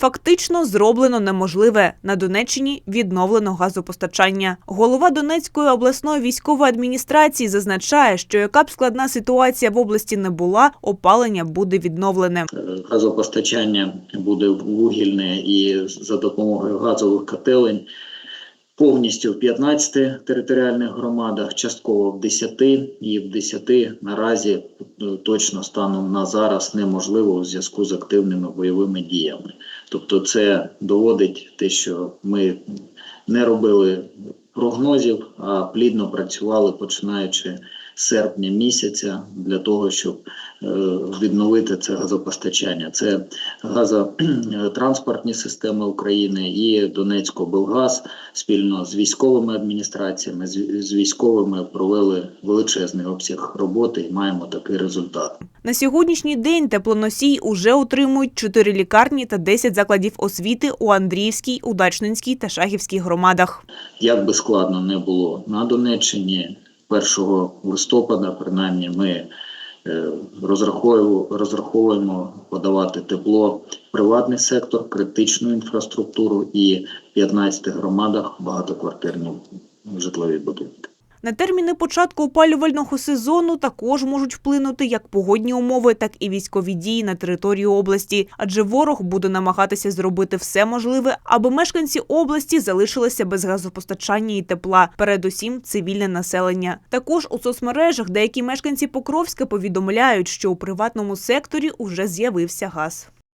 Фактично зроблено неможливе. На Донеччині відновлено газопостачання. Голова Донецької обласної військової адміністрації зазначає, що яка б складна ситуація в області не була, опалення буде відновлене. газопостачання буде вугільне і за допомогою газових котелень повністю в 15 територіальних громадах, частково в 10, і в 10 наразі е, точно станом на зараз неможливо у зв'язку з активними бойовими діями. Тобто, це доводить те, що ми не робили прогнозів, а плідно працювали починаючи з серпня місяця для того, щоб е, відновити це газопостачання. Це газотранспортні системи України і Донецькобелгаз спільно з військовими адміністраціями, з, з військовими провели величезний обсяг роботи і маємо такий результат. На сьогоднішній день теплоносій уже утримують 4 лікарні та 10 закладів освіти у Андріївській, Удачненській та Шахівській громадах. Як би складно не було на Донеччині 1 листопада, принаймні, ми е, розраховуємо, подавати тепло приватний сектор, критичну інфраструктуру і в 15 громадах багатоквартирні житлові будинки. На терміни початку опалювального сезону також можуть вплинути як погодні умови, так і військові дії на території області, адже ворог буде намагатися зробити все можливе, аби мешканці області залишилися без газопостачання і тепла, передусім цивільне населення. Також у соцмережах деякі мешканці Покровська повідомляють, що у приватному секторі уже з'явився газ.